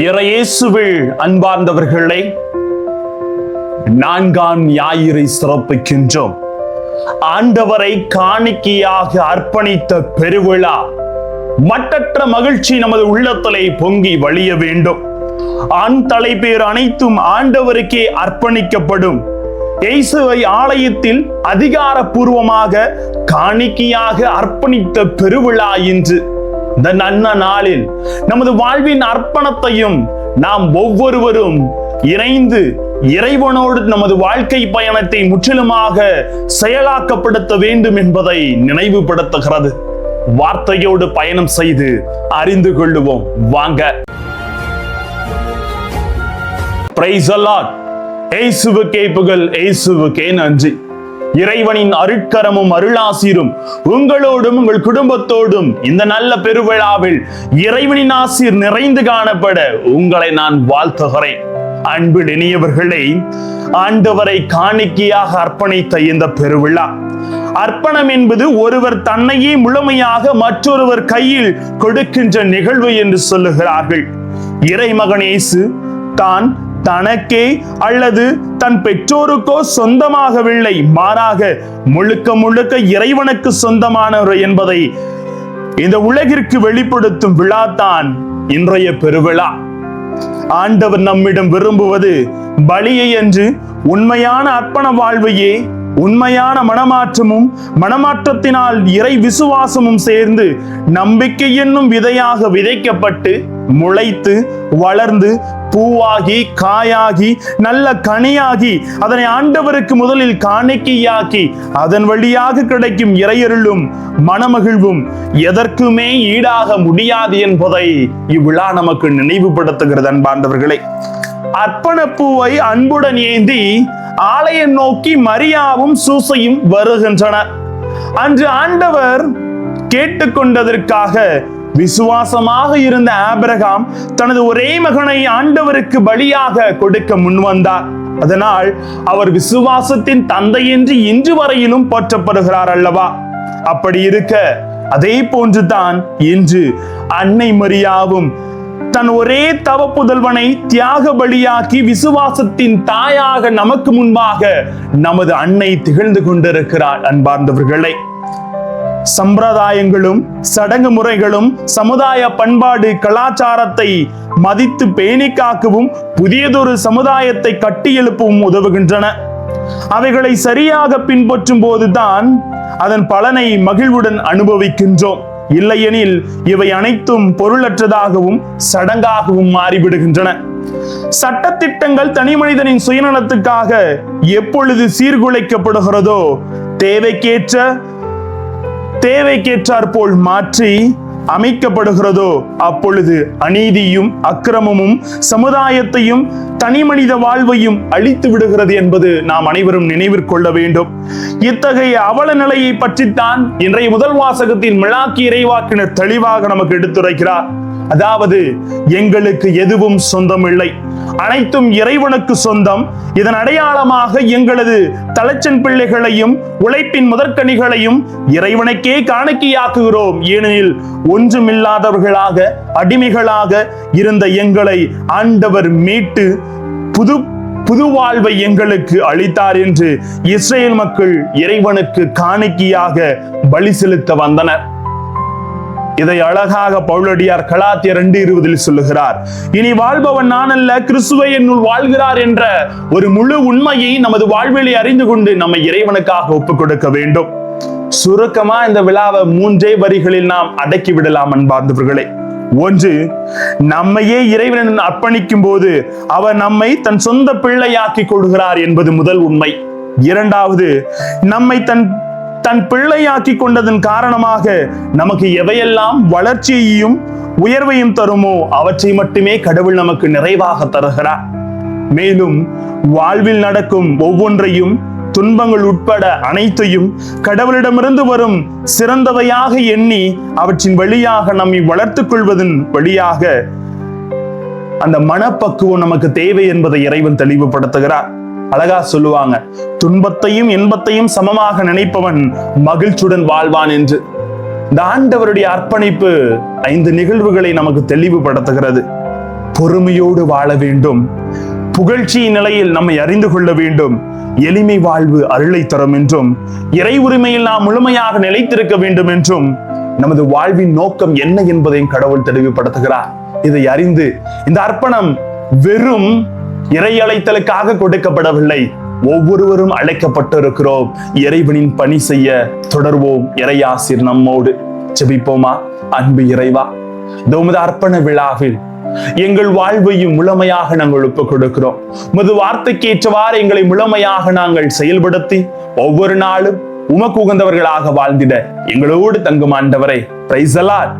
இறையேசுவில் அன்பார்ந்தவர்களே நான்காம் ஞாயிறை சிறப்பிக்கின்றோம். ஆண்டவரை காணிக்கையாக அர்ப்பணித்த பெருவிழா மட்டற்ற மகிழ்ச்சி நமது உள்ளத்திலே பொங்கி வழிய வேண்டும். ஆண் தலைப்பேர் அனைத்தும் ஆண்டவருக்கே அர்ப்பணிக்கப்படும். இயேசுவை ஆலயத்தில் அதிகாரப்பூர்வமாக காணிக்கையாக அர்ப்பணித்த பெருவிழா என்று இந்த நன்ன நாளில் நமது வாழ்வின் அர்ப்பணத்தையும் நாம் ஒவ்வொருவரும் இணைந்து இறைவனோடு நமது வாழ்க்கை பயணத்தை முற்றிலுமாக செயலாக்கப்படுத்த வேண்டும் என்பதை நினைவுபடுத்துகிறது. வார்த்தையோடு பயணம் செய்து அறிந்து கொள்ளுவோம். வாங்க. பிரைஸ் அல்லாட் ஏசுவுக்கே புகழ். ஏசுவுக்கே நன்றி. இறைவனின் அருட்கரமும் அருளாசீரும். உங்களோடும் உங்கள் குடும்பத்தோடும் இந்த நல்ல பெருவிழாவில் இறைவனின் ஆசீர் நிறைந்து காணப்பட உங்களை நான் வாழ்த்துகிறேன். அன்பு இனியவர்களே ஆண்டவரை காணிக்கையாக அர்ப்பணித்த இந்த பெருவிழா. அர்ப்பணம் என்பது ஒருவர் தன்னையே முழுமையாக மற்றொருவர் கையில் கொடுக்கின்ற நிகழ்வு என்று சொல்லுகிறார்கள். இறைமகனேசு தான் தனக்கே அல்லது தன் பெற்றோருக்கோ சொந்தமாகவில்லை. மாறாக முழுக்க முழுக்க இறைவனுக்கு சொந்தமானவர் என்பதை இந்த உலகிற்கு வெளிப்படுத்தும் விழா தான் இன்றைய பெருவிழா. ஆண்டவர் நம்மிடம் விரும்புவது பலியை என்று உண்மையான அர்ப்பண வாழ்வையே உண்மையான மனமாற்றமும் மனமாற்றத்தினால் இறை விசுவாசமும் சேர்ந்து நம்பிக்கை என்னும் விதையாக விதைக்கப்பட்டு முளைத்து வளர்ந்து பூவாகி காயாகி நல்ல கனியாகி அதனை ஆண்டவருக்கு முதலில் காணிக்கையாக்கி அதன் வழியாக கிடைக்கும் இறையருளும் மனமகிழ்வும் எதற்குமே ஈடாக முடியாது என்பதை இவ்விழா நமக்கு நினைவுபடுத்துகிறது அன்பாண்டவர்களே அர்ப்பணப்பூவை அன்புடன் ஏந்தி ஆலயம் நோக்கி மரியாவும் சூசையும் வருகின்றனர் அன்று ஆண்டவர் கேட்டுக்கொண்டதற்காக விசுவாசமாக இருந்த ஆபிரகாம் தனது ஒரே மகனை ஆண்டவருக்கு பலியாக கொடுக்க முன்வந்தார் அதனால் அவர் விசுவாசத்தின் தந்தை என்று இன்று வரையிலும் போற்றப்படுகிறார் அல்லவா? அப்படி இருக்க அதே போன்றுதான் இன்று அன்னை மரியாவும் தன் ஒரே தவ புதல்வனை தியாக பலியாக்கி விசுவாசத்தின் தாயாக நமக்கு முன்பாக நமது அன்னை திகழ்ந்து கொண்டிருக்கிறார் அன்பார்ந்தவர்களை. சம்பிரதாயங்களும் சடங்கு முறைகளும் சமுதாய பண்பாடு கலாச்சாரத்தை மதித்து பேணி காக்கவும் புதியதொரு சமுதாயத்தை கட்டியெழுப்பவும் உதவுகின்றன. அவைகளை சரியாக பின்பற்றும் போதுதான் அதன் பலனை மகிழ்வுடன் அனுபவிக்கின்றோம். இல்லையெனில் இவை அனைத்தும் பொருளற்றதாகவும் சடங்காகவும் மாறிவிடுகின்றன. சட்டத்திட்டங்கள் தனி மனிதனின் சுயநலத்துக்காக எப்பொழுது சீர்குலைக்கப்படுகிறதோ தேவைக்கேற்ற தேவைக்கேற்றாற்போல் மாற்றி அமைக்கப்படுகிறதோ அப்பொழுது அநீதியும் அக்கிரமமும் சமுதாயத்தையும் தனிமனித வாழ்வையும் அழித்து விடுகிறது என்பது நாம் அனைவரும் நினைவிற்கொள்ள வேண்டும். இத்தகைய அவல நிலையை பற்றித்தான் இன்றைய முதல் வாசகத்தின் மிளாக்கி இறைவாக்கினர் தெளிவாக நமக்கு எடுத்துரைக்கிறார். அதாவது எங்களுக்கு எதுவும் சொந்தமில்லை. அனைத்தும் இறைவனுக்கு சொந்தம். இதன் அடையாளமாக எங்களது தலைச்சன் பிள்ளைகளையும் உழைப்பின் முதற்கனிகளையும் இறைவனுக்கே காணிக்கையாக்குகிறோம். ஏனெனில் ஒன்றுமில்லாதவர்களாக அடிமைகளாக இருந்த எங்களை ஆண்டவர் மீட்டு புது புது வாழ்வை எங்களுக்கு அளித்தார் என்று இஸ்ரேல் மக்கள் இறைவனுக்கு காணிக்கையாக பலி செலுத்த வந்தனர். இதை அழகாக பவுலடியார் கலாத்திய ரெண்டு இருபதில் சொல்லுகிறார். இனி வாழ்பவன் நான் அல்ல கிறிஸ்துவை என்னுள் வாழ்கிறார் என்ற ஒரு முழு உண்மையை நமது வாழ்விலை அறிந்து கொண்டு நம்மை இறைவனுக்காக ஒப்புக் கொடுக்க வேண்டும். சுருக்கமா இந்த விழாவை மூன்றே வரிகளில் நாம் அடக்கி விடலாம் அன்பார்ந்தவர்களே. ஒன்று நம்மையே இறைவனின் அர்ப்பணிக்கும் போது அவர் நம்மை தன் சொந்த பிள்ளையாக்கி கொள்கிறார் என்பது முதல் உண்மை. இரண்டாவது நம்மை தன் தன் பிள்ளையாக்கி கொண்டதன் காரணமாக நமக்கு எவையெல்லாம் வளர்ச்சியையும் உயர்வையும் தருமோ அவற்றை மட்டுமே கடவுள் நமக்கு நிறைவாக தருகிறார். மேலும் வாழ்வில் நடக்கும் ஒவ்வொன்றையும் துன்பங்கள் உட்பட அனைத்தையும் கடவுளிடமிருந்து வரும் சிறந்தவையாக எண்ணி அவற்றின் வழியாக நம்மை வளர்த்துக் கொள்வதன் வழியாக அந்த மனப்பக்குவம் நமக்கு தேவை என்பதை இறைவன் தெளிவுபடுத்துகிறார். அழகா சொல்லுவாங்க. துன்பத்தையும் இன்பத்தையும் சமமாக நினைப்பவன் மகிழ்ச்சியுடன் வாழ்வான் என்று. இந்த ஆண்டவருடைய அர்ப்பணிப்பு ஐந்து நிகழ்வுகளை நமக்கு தெளிவுபடுத்துகிறது. பொறுமையோடு வாழ வேண்டும். புகழ்ச்சியின் நிலையில் நம்மை அறிந்து கொள்ள வேண்டும். எளிமை வாழ்வு அருளை தரும் என்றும் இறை உரிமையில் நாம் முழுமையாக நிலைத்திருக்க வேண்டும் என்றும் நமது வாழ்வின் நோக்கம் என்ன என்பதையும் கடவுள் தெளிவுபடுத்துகிறார். இதை அறிந்து இந்த அர்ப்பணம் வெறும் இறை அழைத்தலுக்காக கொடுக்கப்படவில்லை. ஒவ்வொருவரும் அழைக்கப்பட்டிருக்கிறோம். இறைவனின் பணி செய்ய தொடர்வோம். இறையாசிர் நம்மோடு. ஜெபிப்போமா? அன்பு இறைவா இந்த அர்ப்பண விழாவில் எங்கள் வாழ்வையும் முழுமையாக நாங்கள் ஒப்புக் கொடுக்கிறோம். உமது வார்த்தைக்கு ஏற்றவாறு எங்களை முழுமையாக நாங்கள் செயல்படுத்தி ஒவ்வொரு நாளும் உமக்கு உகந்தவர்களாக வாழ்ந்திட எங்களோடு தங்கும் ஆண்டவரை. பிரைசலார்